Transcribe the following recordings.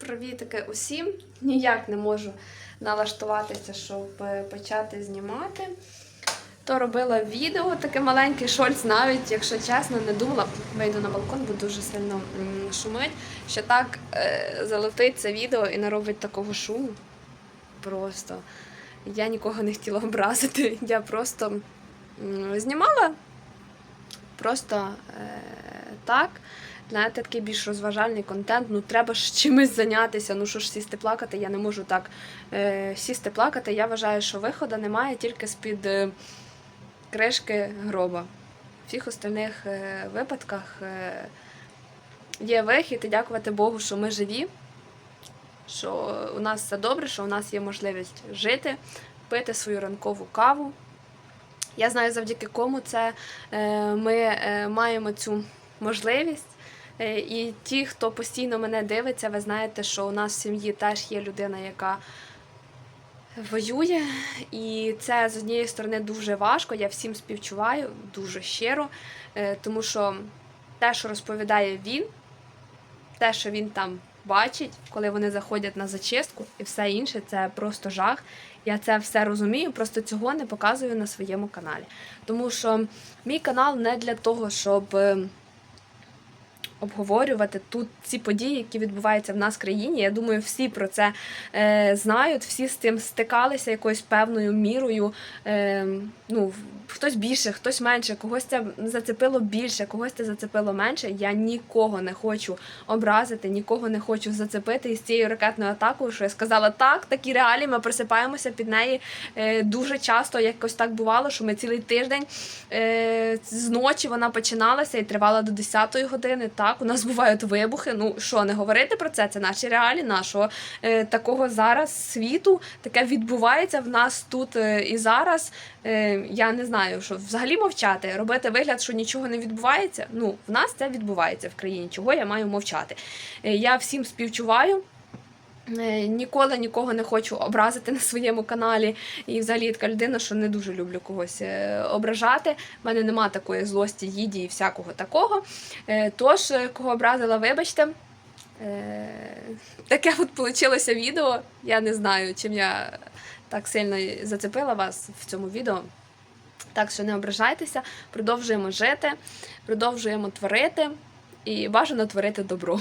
Привітики усім. Ніяк не можу налаштуватися, щоб е, почати знімати. То робила відео, таке маленьке шольц, навіть, якщо чесно, не думала, вийду на балкон, бо дуже сильно шумить, що так е, залетить це відео і наробить такого шуму. Просто я нікого не хотіла образити. Я просто знімала просто е, так. Знаєте, такий більш розважальний контент. Ну треба ж чимось зайнятися. Ну що ж сісти плакати, я не можу так е, сісти плакати. Я вважаю, що виходу немає тільки з-під е, кришки гроба. В всіх остальних е, випадках е, є вихід, і дякувати Богу, що ми живі, що у нас все добре, що у нас є можливість жити, пити свою ранкову каву. Я знаю, завдяки кому це е, ми е, маємо цю можливість. Е, І ті, хто постійно мене дивиться, ви знаєте, що у нас в сім'ї теж є людина, яка воює. І це з однієї сторони дуже важко. Я всім співчуваю дуже щиро, Е, тому що те, що розповідає він, те, що він там бачить, коли вони заходять на зачистку, і все інше, це просто жах. Я це все розумію, просто цього не показую на своєму каналі. Тому що мій канал не для того, щоб. Обговорювати тут ці події, які відбуваються в нас в країні. Я думаю, всі про це е, знають, всі з цим стикалися якоюсь певною мірою. Е, ну, хтось більше, хтось менше, когось це зацепило більше, когось це зацепило менше. Я нікого не хочу образити, нікого не хочу зацепити із цією ракетною атакою, що я сказала так, такі реалії, ми просипаємося під неї е, дуже часто. Якось так бувало, що ми цілий тиждень е, з ночі вона починалася і тривала до 10-ї години. Так, у нас бувають вибухи. Ну що, не говорити про це? Це наші реалії, нашого е, такого зараз світу. Таке відбувається в нас тут е, і зараз. Е, я не знаю, що взагалі мовчати, робити вигляд, що нічого не відбувається. Ну, в нас це відбувається в країні. Чого я маю мовчати? Е, я всім співчуваю. Е, Ніколи нікого не хочу образити на своєму каналі. І взагалі така людина, що не дуже люблю когось е, ображати. У мене нема такої злості, їді і всякого такого. Е, Тож, кого образила, вибачте. Таке от вийшло відео. Я не знаю, чим я так сильно зацепила вас в цьому відео. Так що не ображайтеся, продовжуємо жити, продовжуємо творити і бажано творити добро.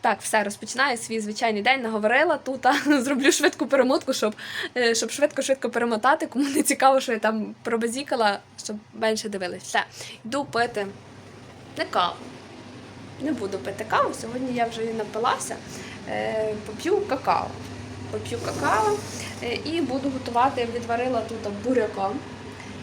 Так, все, розпочинаю свій звичайний день. Наговорила тут, а, зроблю швидку перемотку, щоб, е, щоб швидко-швидко перемотати. Кому не цікаво, що я там пробазікала, щоб менше дивились. Все, йду пити не каву. Не буду пити каву. Сьогодні я вже напилася. Е, поп'ю какао. Поп'ю какао е, і буду готувати, відварила тут буряка.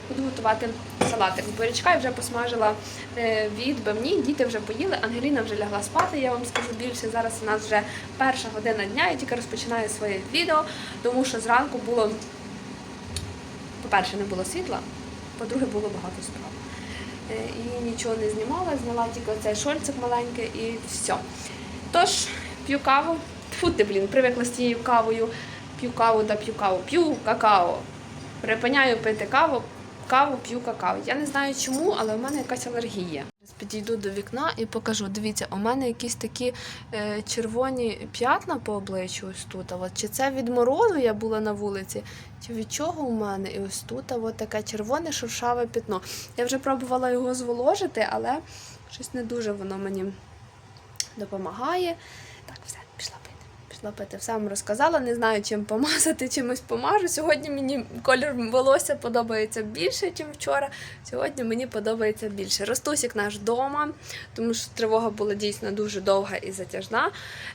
Буду готувати салатик. Бурячка я вже посмажила е, відбивні, діти вже поїли, Ангеліна вже лягла спати, я вам скажу більше. Зараз у нас вже перша година дня, я тільки розпочинаю своє відео, тому що зранку було, по-перше, не було світла, по-друге, було багато справ. Е, І нічого не знімала, зняла тільки оцей шольцик маленький і все. Тож, п'ю каву. Фу ти, блін, привикла з цією кавою. П'ю каву та п'ю каву. П'ю какао. Припиняю пити каву, каву п'ю какао. Я не знаю чому, але у мене якась алергія. Підійду до вікна і покажу. Дивіться, у мене якісь такі е, червоні п'ятна по обличчю ось тут. От, чи це від морозу я була на вулиці, чи від чого у мене? І ось тут от таке червоне шуршаве пітно. Я вже пробувала його зволожити, але щось не дуже воно мені допомагає. Так, все, пішла пити. Все розказала, не знаю, чим помазати, чимось помажу. Сьогодні мені колір волосся подобається більше, ніж вчора. Сьогодні мені подобається більше. Ростусік наш вдома, тому що тривога була дійсно дуже довга і затяжна.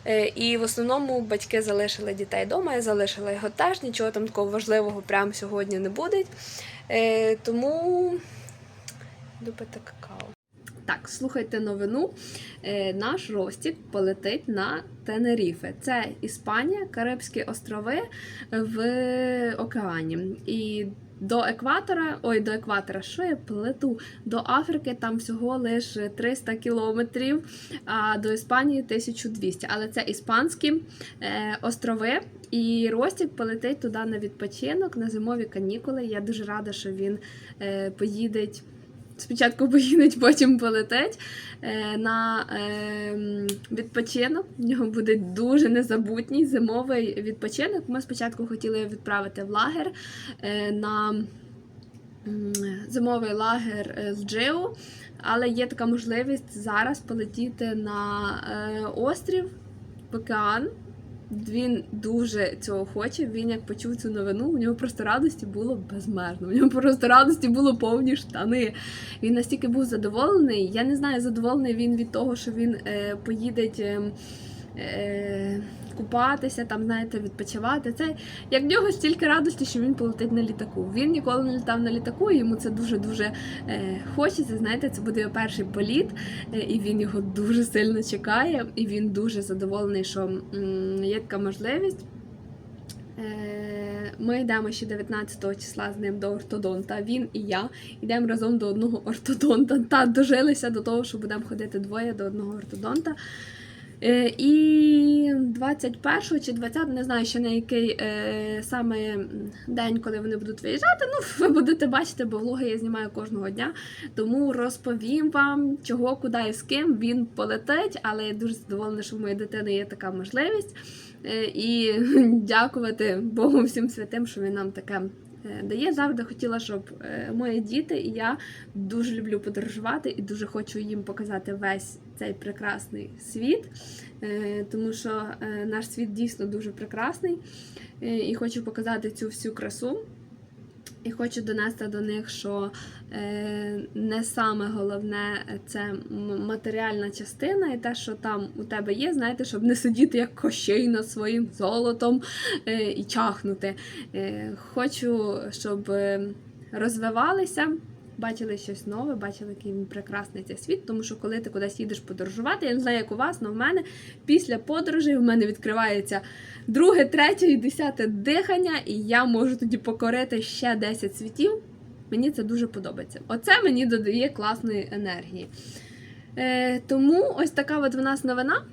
Е, І в основному батьки залишили дітей вдома, я залишила його теж, нічого там такого важливого прямо сьогодні не буде. Е, Тому йду какао. Так, слухайте новину. Е, Наш Ростік полетить на Тенеріфе. Це Іспанія, Карибські острови в океані. І до екватора, ой, до екватора, що я плету? До Африки там всього лише 300 кілометрів, а до Іспанії 1200. Але це іспанські е, острови. І Ростік полетить туди на відпочинок, на зимові канікули. Я дуже рада, що він е, поїде спочатку поїдуть, потім полетить е, на е, відпочинок. В нього буде дуже незабутній зимовий відпочинок. Ми спочатку хотіли відправити в лагер е, на зимовий лагер е, в Джиу, але є така можливість зараз полетіти на острів в океан. Він дуже цього хоче. Він як почув цю новину, у нього просто радості було безмежно. У нього просто радості було повні штани. Він настільки був задоволений. Я не знаю, задоволений він від того, що він е, поїде е, е, купатися, там, знаєте, відпочивати. Це як в нього стільки радості, що він полетить на літаку. Він ніколи не літав на літаку, і йому це дуже дуже е, хочеться. Знаєте, це буде його перший політ, е, і він його дуже сильно чекає, і він дуже задоволений, що є така можливість. Е, Ми йдемо ще 19 числа з ним до ортодонта. Він і я йдемо разом до одного ортодонта. Та дожилися до того, що будемо ходити двоє до одного ортодонта. Е, І 21 чи 20, не знаю ще на який е, саме день, коли вони будуть виїжджати. Ну, ви будете бачити, бо влоги я знімаю кожного дня. Тому розповім вам, чого, куди і з ким він полетить. Але я дуже задоволена, що в моєї дитини є така можливість. Е, І дякувати Богу всім святим, що він нам таке е, дає. Завжди хотіла, щоб е, мої діти і я дуже люблю подорожувати і дуже хочу їм показати весь цей прекрасний світ, Е, тому що наш світ дійсно дуже прекрасний. І хочу показати цю всю красу. І хочу донести до них, що е, не саме головне це матеріальна частина, і те, що там у тебе є, знаєте, щоб не сидіти як кощей над своїм золотом е, і чахнути. Е, хочу, щоб е, розвивалися. Бачили щось нове, бачили, який він прекрасний цей світ, тому що коли ти кудись їдеш подорожувати, я не знаю, як у вас, але в мене після подорожей в мене відкривається друге, третє і десяте дихання, і я можу тоді покорити ще 10 світів. Мені це дуже подобається. Оце мені додає класної енергії. Е, тому ось така от в нас новина.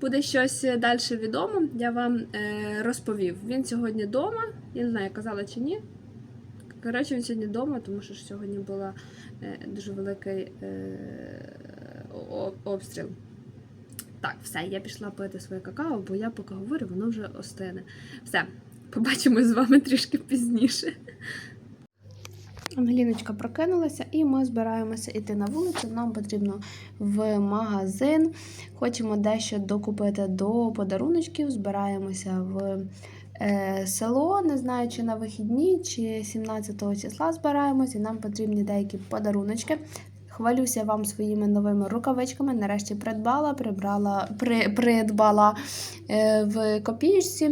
Буде щось далі відомо, я вам е, розповів. Він сьогодні вдома, я не знаю, казала чи ні. Коротше, він сьогодні вдома, тому що ж сьогодні був е, дуже великий е, обстріл. Так, все, я пішла пити своє какао, бо я поки говорю, воно вже остине. Все, побачимось з вами трішки пізніше. Ангеліночка прокинулася, і ми збираємося йти на вулицю. Нам потрібно в магазин. Хочемо дещо докупити до подаруночків. Збираємося в село. Не знаю, чи на вихідні, чи 17 числа збираємось, і нам потрібні деякі подаруночки. Хвалюся вам своїми новими рукавичками. Нарешті придбала, прибрала, при, придбала е, в копієчці.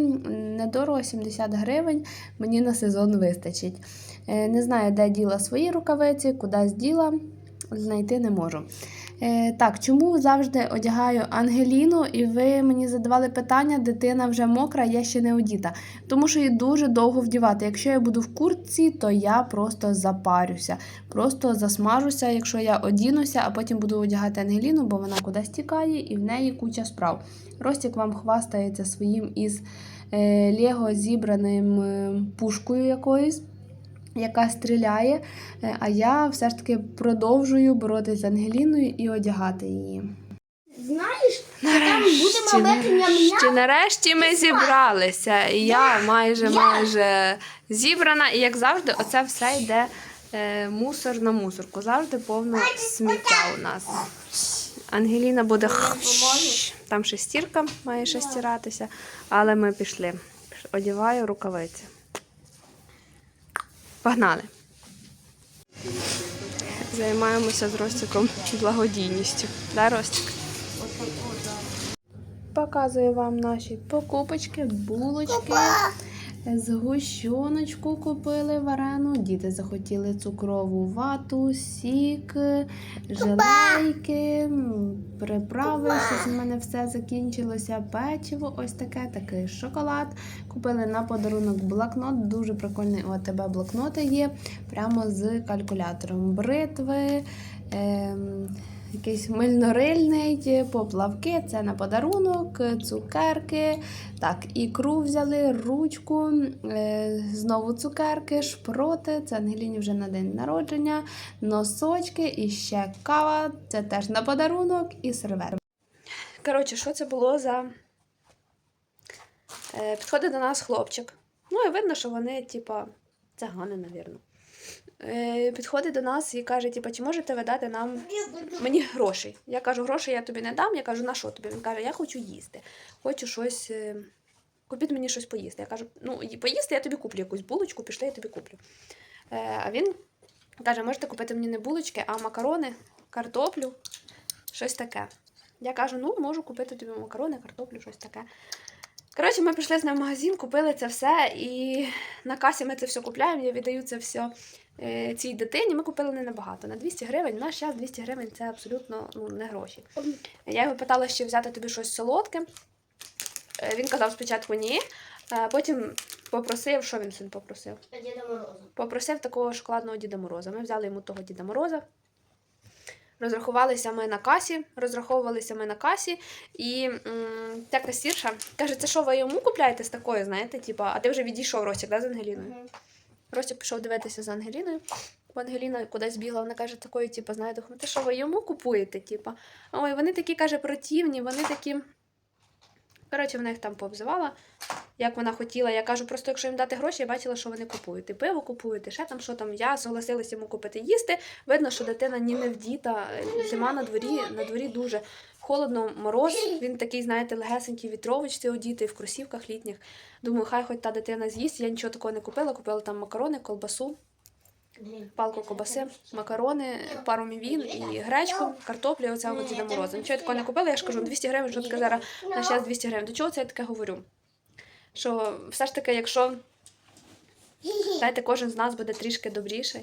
Недорого 70 гривень. Мені на сезон вистачить. Е, Не знаю, де діла свої рукавиці, кудись діла, знайти не можу. Е, Так, чому завжди одягаю Ангеліну, і ви мені задавали питання, дитина вже мокра, я ще не одіта. Тому що її дуже довго вдівати. Якщо я буду в куртці, то я просто запарюся, просто засмажуся, якщо я одінуся, а потім буду одягати Ангеліну, бо вона кудись тікає і в неї куча справ. Ростік вам хвастається своїм із е, Лего зібраним е, пушкою якоюсь яка стріляє, е, а я все ж таки продовжую боротися з Ангеліною і одягати її. Знаєш, там буде маленьке ням-ням. нарешті ми зібралися. І я майже майже зібрана. І як завжди, оце все йде е, мусор на мусорку. Завжди повно сміття у нас. Ангеліна буде там шестірка має ще стиратися, але ми пішли. Одіваю рукавиці. Погнали. Займаємося з Ростиком благодійністю. Да, Ростик? Показую вам наші покупочки, булочки. Згущеночку купили варену. Діти захотіли цукрову вату, сік, желейки, приправи. Щось у мене все закінчилося. Печиво, ось таке, такий шоколад. Купили на подарунок блокнот. Дуже прикольний у тебе блокноти є. Прямо з калькулятором. Бритви. Ем, якийсь мильнорильний, поплавки, це на подарунок, цукерки. Так, ікру взяли, ручку, е, знову цукерки, шпроти, це Ангеліні вже на день народження, носочки і ще кава, це теж на подарунок і сервер. Коротше, що це було за. Е, підходить до нас хлопчик. Ну, і видно, що вони, типа, цигани, навірно. Е, підходить до нас і каже, типа, чи можете ви дати нам мені грошей? Я кажу, грошей я тобі не дам. Я кажу, на що тобі? Він каже, я хочу їсти. Хочу щось. е, Купіть мені щось поїсти. Я кажу, ну, поїсти я тобі куплю якусь булочку, пішли, я тобі куплю. Е, а він каже, можете купити мені не булочки, а макарони, картоплю, щось таке. Я кажу, ну, можу купити тобі макарони, картоплю, щось таке. Коротше, ми пішли з ним в магазин, купили це все, і на касі ми це все купляємо, я віддаю це все е, цій дитині. Ми купили не набагато. На 200 гривень. В наш час 200 гривень це абсолютно ну, не гроші. Я його питала, ще взяти тобі щось солодке. Е, Він казав спочатку ні, потім попросив, що він син попросив? Діда Мороза. Попросив такого шоколадного Діда Мороза. Ми взяли йому того Діда Мороза. Розрахувалися ми на касі, розраховувалися ми на касі, і м, та касірша каже, це що ви йому купляєте з такою, знаєте, типа, а ти вже відійшов Росік, да, з Ангеліною? Росік пішов дивитися з Ангеліною. Бо Ангеліна кудись бігла, вона каже, такою, типу, знаєте, ти що ви йому купуєте? Типу. Ой, вони такі, каже, противні, вони такі. Коротше, вона їх там пообзивала, як вона хотіла. Я кажу, просто якщо їм дати гроші, я бачила, що вони купують. І пиво купують, і ще там, що там. Я согласилася йому купити їсти. Видно, що дитина ні не вдіта. Зима на дворі, на дворі дуже холодно, мороз. Він такий, знаєте, легесенький вітровочці одітий в кросівках літніх. Думаю, хай хоч та дитина з'їсть. Я нічого такого не купила. Купила там макарони, колбасу, палку ковбаси, макарони, пару мівін і гречку, картоплю, і оця Діда Мороза. Нічого я такого не купила, я ж кажу, 200 гривень, таке зараз на час 200 гривень. До чого це я таке говорю? Що все ж таки, якщо знаєте, кожен з нас буде трішки добріший,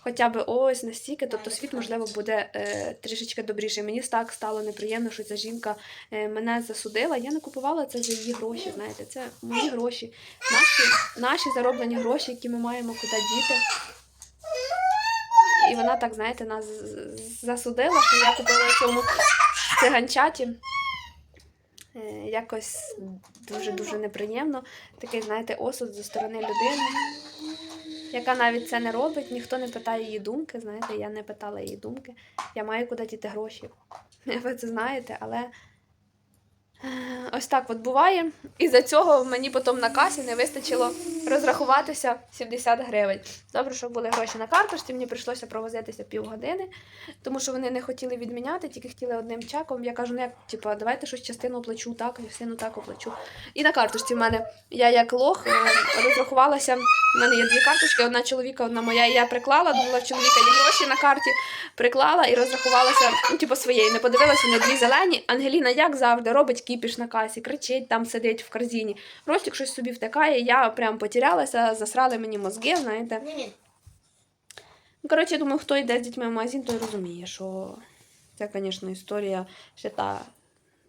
хоча б ось настільки, тобто світ, можливо, буде е, трішечки добріший. Мені так стало неприємно, що ця жінка е, мене засудила. Я не купувала це за її гроші. Знаєте, це мої гроші, наші, наші зароблені гроші, які ми маємо куди діти. І вона так, знаєте, нас засудила, що я купила в цьому циганчаті. Е, Якось дуже-дуже неприємно. Такий, знаєте, осуд зі сторони людини, яка навіть це не робить, ніхто не питає її думки. Знаєте, я не питала її думки. Я маю куди діти гроші. Ви це знаєте, але ось так от буває. І за цього мені потім на касі не вистачило розрахуватися 70 гривень. Добре, що були гроші на карточці, мені прийшлося провозитися півгодини, тому що вони не хотіли відміняти, тільки хотіли одним чеком. Я кажу, ну як, типу, давайте щось частину оплачу, так, частину так оплачу. І на карточці в мене я як лох е, розрахувалася. У мене є дві карточки, одна чоловіка, одна моя. І я приклала, думала, в чоловіка є гроші на карті, приклала і розрахувалася, ну, типу, своєю. Не подивилася, вони дві зелені. Ангеліна, як завжди, робить кіпіш на касі, кричить, там сидить в корзині. Ростик щось собі втикає, я прям потерялася, засрали мені мозги, знаєте. Ну, коротше, я думаю, хто йде з дітьми в магазин, той розуміє, що це, звісно, історія ще та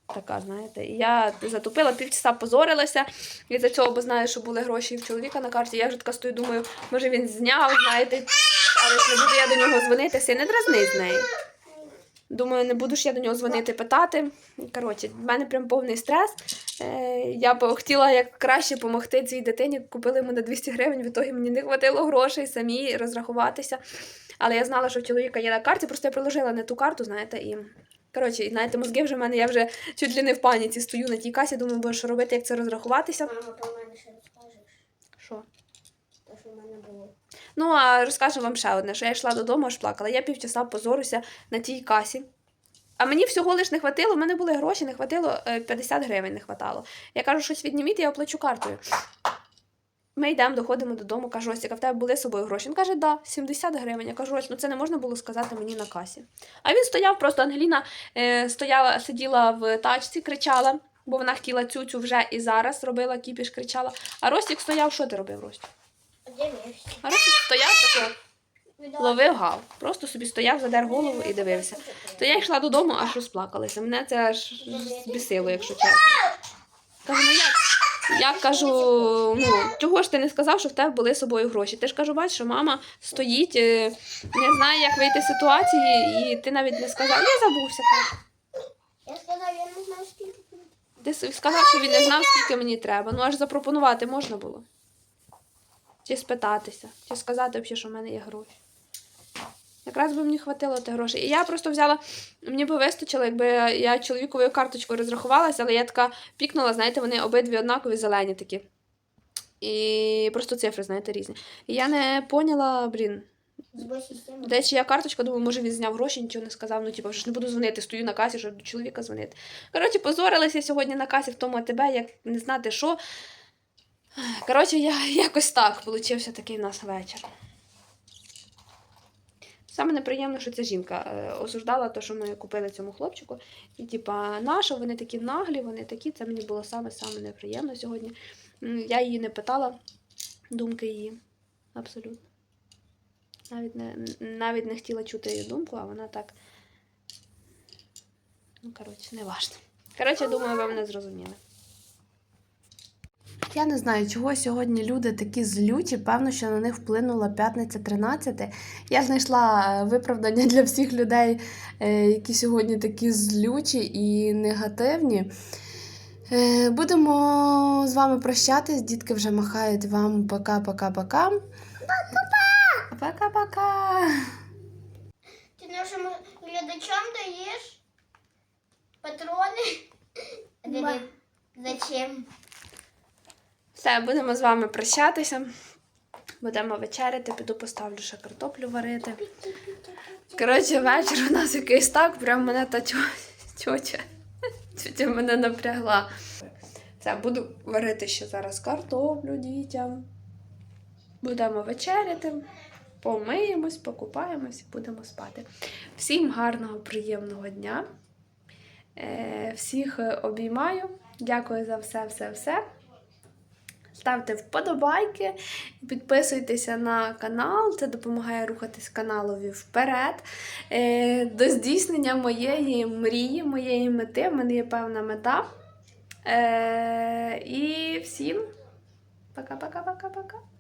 така, знаєте. І я затупила, півчаса позорилася. І за цього, бо знаю, що були гроші в чоловіка на карті. Я вже така стою, думаю, може він зняв, знаєте, але не буду я до нього дзвонитися не дразни з нею. Думаю, не буду ж я до нього дзвонити, питати. Коротше, в мене прям повний стрес. Е, я б хотіла як краще допомогти цій дитині. Купили йому на 200 гривень, в ітогі мені не хватило грошей самі розрахуватися. Але я знала, що в чоловіка є на карті, просто я приложила не ту карту, знаєте, і. Коротше, знаєте, мозги вже в мене, я вже чуть ли не в паніці стою на тій касі, думаю, бо що робити, як це розрахуватися. То в мене ще розкажеш, Що? то що в мене було. Ну, а розкажу вам ще одне, що я йшла додому, аж плакала. Я півчаса позоруся на тій касі. А мені всього лиш не хватило, в мене були гроші, не хватило, е, 50 гривень не хватало. Я кажу, щось відніміть, я оплачу картою. Ми йдемо, доходимо додому, кажу, Ось, а в тебе були з собою гроші? Він каже, да, 70 гривень. Я кажу, ось, ну це не можна було сказати мені на касі. А він стояв, просто Ангеліна е, стояла, сиділа в тачці, кричала, бо вона хотіла цюцю вже і зараз робила кіпіш, кричала. А Ростік стояв, що ти робив, Ростік? Дивився. А Ростік стояв тако, ловив гав. Просто собі стояв, задер голову і дивився. То я йшла додому, аж розплакалася. Мене це аж збісило, якщо чесно. Кажу, ну як? Я кажу, ну, чого ж ти не сказав, що в тебе були з собою гроші? Ти ж кажу, бачиш, що мама стоїть, е, не знає, як вийти з ситуації, і ти навіть не сказав. Я забувся. кажу. Я сказав, я не знаю, скільки. Ти сказав, що він не знав, скільки мені треба. Ну аж запропонувати можна було. Чи спитатися, чи сказати взагалі, що в мене є гроші. Якраз би мені хватило тих грошей. І я просто взяла, мені би вистачило, якби я чоловіковою карточкою розрахувалася, але я така пікнула, знаєте, вони обидві однакові зелені такі. І просто цифри, знаєте, різні. І я не поняла, блін, де чия карточка, думаю, може він зняв гроші, нічого не сказав. Ну, типу, вже ж не буду дзвонити, стою на касі, щоб до чоловіка дзвонити. Коротше, позорилася сьогодні на касі в тому АТБ, як не знати що. Коротше, я якось так получився такий в нас вечір. Саме неприємно, що ця жінка е, осуждала те, що ми купили цьому хлопчику. І, типа, нащо вони такі наглі, вони такі. Це мені було саме-саме неприємно сьогодні. Я її не питала думки її. Абсолютно. Навіть не, навіть не хотіла чути її думку, а вона так. Ну, коротше, не важно. Коротше, думаю, ви мене зрозуміли. Я не знаю, чого сьогодні люди такі злюті. Певно, що на них вплинула п'ятниця 13. Я знайшла е, виправдання для всіх людей, е, які сьогодні такі злючі і негативні. Е, Будемо з вами прощатись. Дітки вже махають вам пока-пока-пока. Пока-пока. Ти нашим глядачам даєш патрони? Зачем? Все, будемо з вами прощатися. Будемо вечеряти, піду поставлю ще картоплю варити. Коротше, вечір у нас якийсь так, прям мене та тьотя. Тьотя мене напрягла. Все, буду варити ще зараз картоплю дітям. Будемо вечеряти, помиємось, покупаємось і будемо спати. Всім гарного, приємного дня. Е, Всіх обіймаю. Дякую за все, все, все. Ставте вподобайки, підписуйтеся на канал, це допомагає рухатись каналові вперед. Е, До здійснення моєї мрії, моєї мети. В мене є певна мета. Е, І всім пока-пока-пока-пока.